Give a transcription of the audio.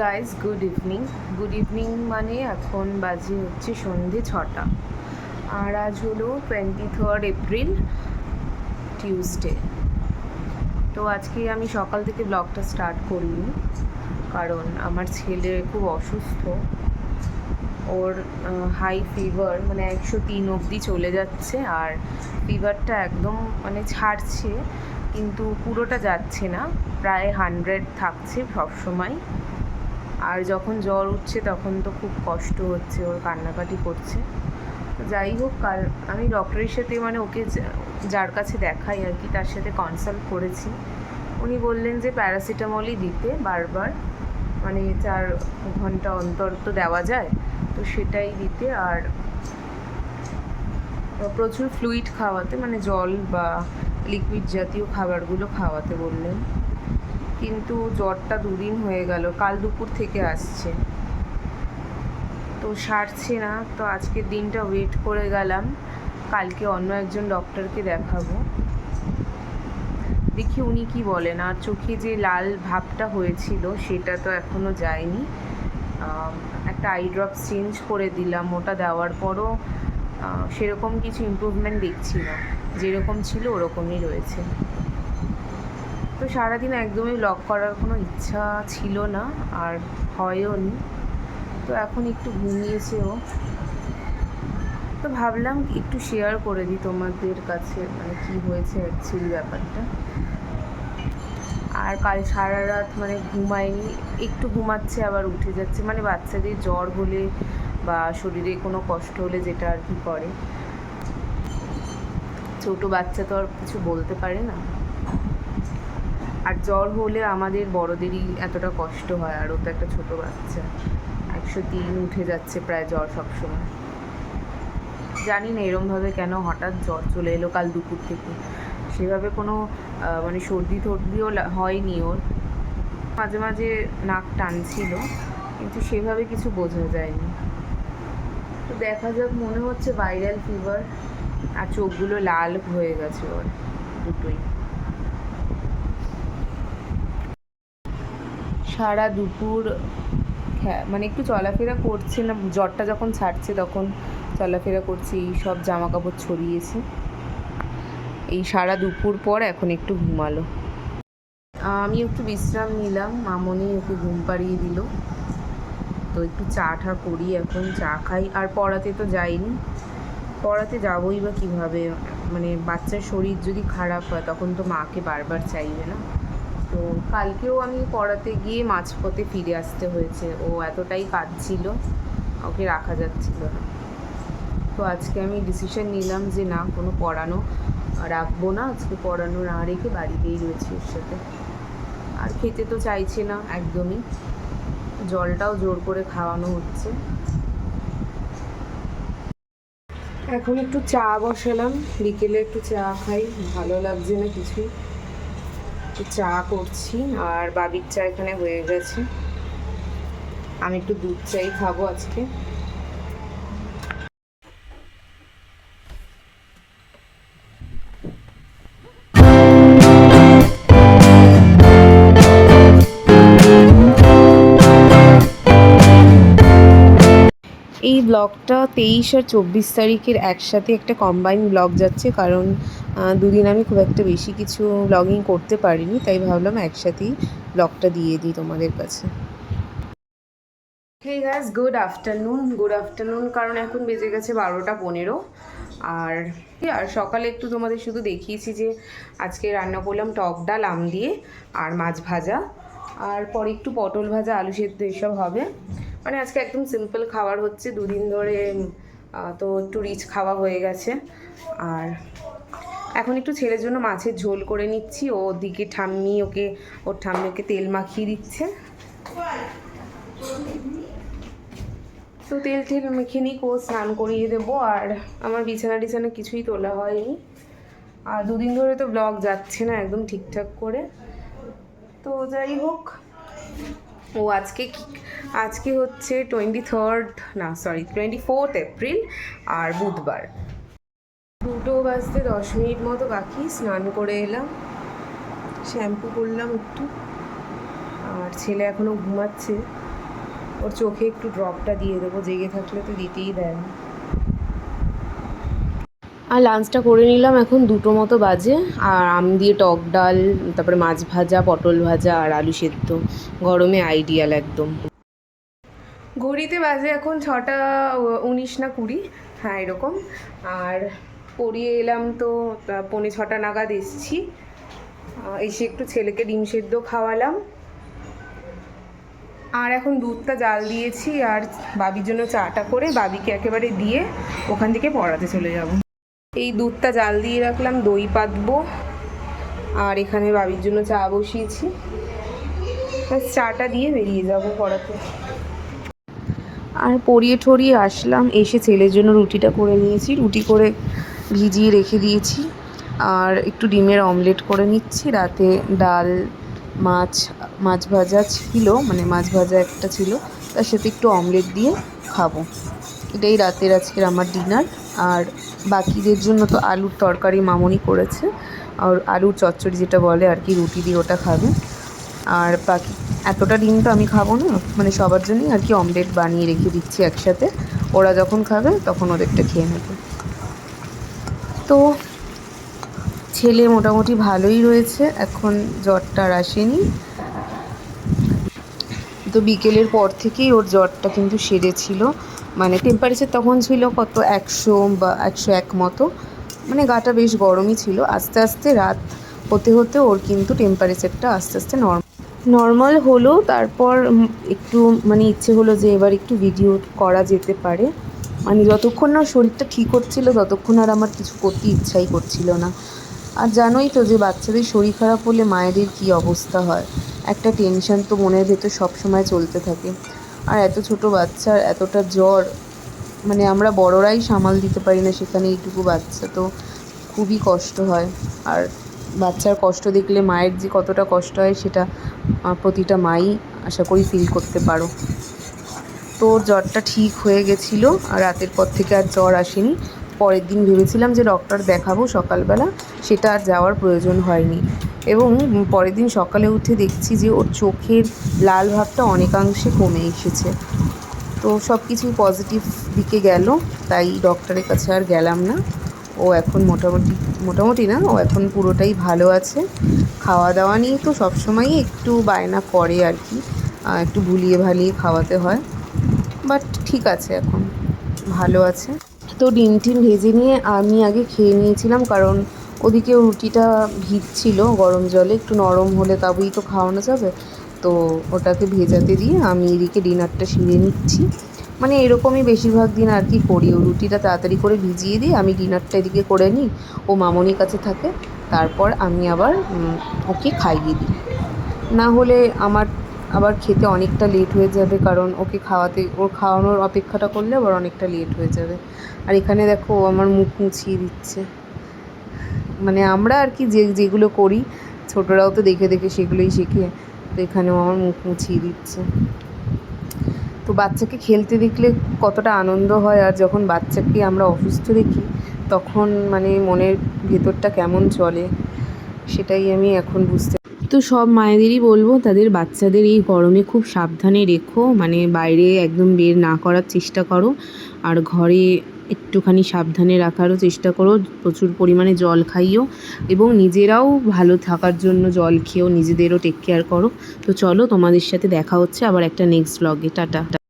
Guys good evening good evening মানে এখন বাজে হচ্ছে সন্ধে ছটা। আর আজ হলো টোয়েন্টি থার্ড এপ্রিল টিউসডে তো আজকে আমি সকাল থেকে ব্লগটা স্টার্ট করিনি কারণ আমার ছেলে খুব অসুস্থ। ওর হাই ফিভার মানে একশো তিন অবধি চলে যাচ্ছে। আর ফিভারটা একদম মানে ছাড়ছে, কিন্তু পুরোটা যাচ্ছে না। প্রায় হান্ড্রেড থাকছে সবসময়। আর যখন জ্বর উঠছে তখন তো খুব কষ্ট হচ্ছে, ওর কান্নাকাটি করছে। যাই হোক, কাল আমি ডক্টরের সাথে মানে ওকে যার কাছে দেখাই আর কি, তার সাথে কনসাল্ট করেছি। উনি বললেন যে প্যারাসিটামলই দিতে বারবার মানে চার ঘণ্টা অন্তর তো দেওয়া যায়, তো সেটাই দিতে। আর প্রচুর ফ্লুইড খাওয়াতে মানে জল বা লিকুইড জাতীয় খাবারগুলো খাওয়াতে বললেন। কিন্তু জ্বরটা দুদিন হয়ে গেল। কাল দুপুর থেকে আসছে। তো সারছে না, তো আজকের দিনটা ওয়েট করে গেলাম। কালকে অন্য একজন ডক্টরকে দেখাবো। দেখি উনি কি বলেন। আর চোখে যে লাল ভাবটা হয়েছিল, সেটা তো এখনও যায়নি। একটা আই ড্রপ চেঞ্জ করে দিলাম। ওটা দেওয়ার পরও সেরকম কিছু ইমপ্রুভমেন্ট দেখছি না। যেরকম ছিল ওরকমই রয়েছে। তো সারাদিন একদমই ব্লগ করার কোনো ইচ্ছা ছিল না, আর হয়ও নি। তো এখন একটু ঘুমিয়েছে ও। তো ভাবলাম একটু শেয়ার করে দিই তোমাদের কাছে মানে কি হয়েছে অ্যাকচুয়ালি ব্যাপারটা। আর কাল সারা রাত মানে ঘুমায়নি, একটু ঘুমাচ্ছে, আবার উঠে যাচ্ছে। মানে বাচ্চাদের জ্বর হলে বা শরীরে কোনো কষ্ট হলে যেটা আর কি করে। ছোটো বাচ্চা তো আর কিছু বলতে পারে না। আর জ্বর হলে আমাদের বড়দেরই এতটা কষ্ট হয়, আর ও তো একটা ছোটো বাচ্চা। একশো তিন উঠে যাচ্ছে প্রায় জ্বর সবসময়। জানি না এরমভাবে কেন হঠাৎ জ্বর চলে এলো কাল দুপুর থেকে। সেভাবে কোনো মানে সর্দি টর্দিও হয়নি ওর। মাঝে মাঝে নাক টানছিল কিন্তু সেভাবে কিছু বোঝা যায়নি। তো দেখা যাক, মনে হচ্ছে ভাইরাল ফিভার আর চোখগুলো লাল হয়ে গেছে ওর দুটোই। সারা দুপুর মানে একটু চলাফেরা করছে না জ্বরটা যখন ছাড়ছে তখন চলাফেরা করছে, এই সব জামা কাপড় ছড়িয়েছে। এই সারা দুপুর পর এখন একটু ঘুমালো। আমি একটু বিশ্রাম নিলাম, মামনি ওকে ঘুম পাড়িয়ে দিল। তো একটু চা টা করি এখন, চা খাই। আর পড়াতে তো যাইনি। পড়াতে যাবোই বা কীভাবে? মানে বাচ্চার শরীর যদি খারাপ হয় তখন তো মাকে বারবার চাইবে না। তো কালকেও আমি পড়াতে গিয়ে মাঝপথে ফিরে আসতে হয়েছে। ও এতটাই কাঁদছিল, ওকে রাখা যাচ্ছিল না। তো আজকে আমি ডিসিশন নিলাম যে না, কোনো পড়ানো রাখব না, আজকে পড়ানো না রেখে বাড়িতেই রয়েছে ওর সাথে। আর খেতে তো চাইছে না একদমই। জলটাও জোর করে খাওয়ানো হচ্ছে। এখন একটু চা বসালাম, বিকেলে একটু চা খাই, ভালো লাগছে না কিছুই। একটু চা করছি আর বাবির চা এখানে হয়ে গেছে। আমি একটু দুধ চাই খাব আজকে। ব্লগটা তেইশ আর চব্বিশ তারিখের একসাথে একটা কম্বাইন ব্লগ যাচ্ছে, কারণ দুদিন আমি খুব একটা বেশি কিছু ব্লগিং করতে পারিনি, তাই ভাবলাম একসাথেই ব্লগটা দিয়ে দিই তোমাদের কাছে। Hey guys good afternoon good afternoon কারণ এখন বেজে গেছে বারোটা পনেরো, আর আর সকালে একটু তোমাদের শুধু দেখিয়েছি যে আজকে রান্না করলাম টক ডাল, আম দিয়ে, আর মাছ ভাজা, আর পরে একটু পটল ভাজা, আলু সেদ্ধ, এসব হবে। মানে আজকে একদম সিম্পল খাবার হচ্ছে, দুদিন ধরে তো একটু রিচ খাওয়া হয়ে গেছে। আর এখন একটু ছেলের জন্য মাছের ঝোল করে নিচ্ছি। ও দিকে ঠাম্মি ওকে, ওর ঠাম্মি ওকে তেল মাখিয়ে দিচ্ছে। তো তেল টেল মেখে নিই ও স্নান করিয়ে দেবো। আর আমার বিছানা টিছানা কিছুই তোলা হয়নি। আর দুদিন ধরে তো ব্লগ যাচ্ছে না, একদম ঠিকঠাক করে। তো যাই হোক ও আজকে আজকে হচ্ছে টোয়েন্টি থার্ড না সরি টোয়েন্টি ফোর্থ এপ্রিল আর বুধবার। দুটো বাজতে দশ মিনিট মতো বাকি, স্নান করে এলাম শ্যাম্পু করলাম একটু, আর ছেলে এখনও ঘুমাচ্ছে। ওর চোখে একটু ড্রপটা দিয়ে দেবো, জেগে থাকলে তো দিতেই দেয় না। আর লাঞ্চটা করে নিলাম এখন দুটো মতো বাজে, আর আম দিয়ে টক ডাল, তারপরে মাছ ভাজা, পটল ভাজা আর আলু সেদ্ধ। গরমে আইডিয়াল একদম। ঘড়িতে বাজে এখন ছটা উনিশ না কুড়ি হ্যাঁ এরকম। আর পড়িয়ে এলাম তো পৌনে ছটা নাগাদ এসছি। এসে একটু ছেলেকে ডিম সেদ্ধ খাওয়ালাম। আর এখন দুধটা জাল দিয়েছি, আর বাবির জন্য চাটা করে বাবিকে একেবারে দিয়ে ওখান থেকে পড়াতে চলে যাব। এই দুধটা জাল দিয়ে রাখলাম, দই পাতবো। আর এখানে বাবির জন্য চা বসিয়েছি। ব্যাস চাটা দিয়ে বেরিয়ে যাব পড়াতে। আর পরিয়ে ঠরিয়ে আসলাম, এসে ছেলের জন্য রুটিটা করে নিয়েছি। রুটি করে ভিজিয়ে রেখে দিয়েছি। আর একটু ডিমের অমলেট করে নিচ্ছি। রাতে ডাল, মাছ মাছ ভাজা ছিল মানে মাছ ভাজা একটা ছিল। তার সাথে একটু অমলেট দিয়ে খাব। এটাই রাতের আজকের আমার ডিনার। আর বাকিদের জন্য তো আলুর তরকারি মামনি করেছে। আর আলুর চচ্চড়ি যেটা বলে আর কি, রুটি দিয়ে ওটা খাবে। আর বাকি এতটা ডিম তো আমি খাব না। মানে সবার জন্যই আর কি অমলেট বানিয়ে রেখে দিচ্ছি একসাথে। ওরা যখন খাবে, তখন ওদেরটা খেয়ে নেবে। তো ছেলে মোটামুটি ভালোই রয়েছে। এখন জ্বরটা আর আসেনি। তো বিকেলের পর থেকেই ওর জ্বরটা কিন্তু সেরেছিল। মানে টেম্পারেচার তখন ছিল কত একশো বা একশো এক মতো। মানে গাটা বেশ গরমই ছিল। আস্তে আস্তে রাত হতে হতে ওর কিন্তু টেম্পারেচারটা আস্তে আস্তে নর্মাল নর্মাল হলো, তারপর একটু মানে ইচ্ছে হলো যে এবার একটু ভিডিও করা যেতে পারে। মানে যতক্ষণ না শরীরটা ঠিক হচ্ছিল, ততক্ষণ আর আমার কিছু করতে ইচ্ছাই করছিল না। আর জানোই তো যে বাচ্চাদের শরীর খারাপ হলে মায়েদের কী অবস্থা হয়। একটা টেনশন তো মনের ভেতর সবসময় চলতে থাকে। আর এত ছোট বাচ্চার এতটা জ্বর মানে আমরা বড়রাই সামাল দিতে পারি না সেখানে এইটুকু বাচ্চা, তো খুবই কষ্ট হয়। আর বাচ্চার কষ্ট দেখলে মায়ের যে কতটা কষ্ট হয় সেটা প্রতিটা মাই আশা করি ফিল করতে পারো। তো জ্বরটা ঠিক হয়ে গেছিল আর রাতের পর থেকে আর জ্বর আসেনি। পরের দিন ভেবেছিলাম যে ডক্টর দেখাবো সকালবেলা, সেটা আর যাওয়ার প্রয়োজন হয়নি। এবং পরের দিন সকালে উঠে দেখছি যে ওর চোখের লাল ভাবটা অনেকাংশে কমে এসেছে। তো সব কিছুই পজিটিভ দিকে গেল, তাই ডক্টরের কাছে আর গেলাম না। ও এখন মোটামুটি মোটামুটি না, ও এখন পুরোটাই ভালো আছে। খাওয়া দাওয়া নিয়ে তো সবসময়ই একটু বায়না করে আর কি একটু ভুলিয়ে ভালিয়ে খাওয়াতে হয়। বাট ঠিক আছে এখন, ভালো আছে। তো ডিম টিম ভেজে নিয়ে আমি আগে খেয়ে নিয়েছিলাম কারণ ওদিকে রুটিটা ভিজছিল গরম জলে, একটু নরম হলে তবেই তো খাওয়ানো যাবে। তো ওটাকে ভেজাতে দিয়ে আমি এদিকে ডিনারটা সেরে নিচ্ছি। মানে এরকমই বেশিরভাগ দিন আর কি করি। ও রুটিটা তাড়াতাড়ি করে ভিজিয়ে দিই, আমি ডিনারটা এদিকে করে নিই, ও মামনির কাছে থাকে, তারপর আমি আবার ওকে খাইয়ে দিই। না হলে আমার আবার খেতে অনেকটা লেট হয়ে যাবে, কারণ ওকে খাওয়াতে, ওর খাওয়ানোর অপেক্ষাটা করলে আবার অনেকটা লেট হয়ে যাবে। আর এখানে দেখো, ও আমার মুখ মুছিয়ে দিচ্ছে। মানে আমরা আর কি যে, যেগুলো করি, ছোটরাও তো দেখে দেখে সেগুলোই শেখে, তো এখানেও আমার মুখ মুছিয়ে দিচ্ছে। তো বাচ্চাকে খেলতে দেখলে কতটা আনন্দ হয় আর যখন বাচ্চাকে আমরা অসুস্থ দেখি, তখন মানে মনের ভেতরটা কেমন চলে, সেটাই আমি এখন বুঝতে তো সব মায়েদেরই বলব, তাদের বাচ্চাদের এই গরমে খুব সাবধানে রেখো মানে বাইরে একদম বের না করার চেষ্টা করো, আর ঘরে একটুখানি সাবধানে রাখারও চেষ্টা করো, প্রচুর পরিমাণে জল খাইও এবং নিজেরাও ভালো থাকার জন্য জল খেয়েও নিজেদেরও টেক কেয়ার করো। তো চলো তোমাদের সাথে দেখা হচ্ছে আবার একটা নেক্সট ব্লগে টাটা।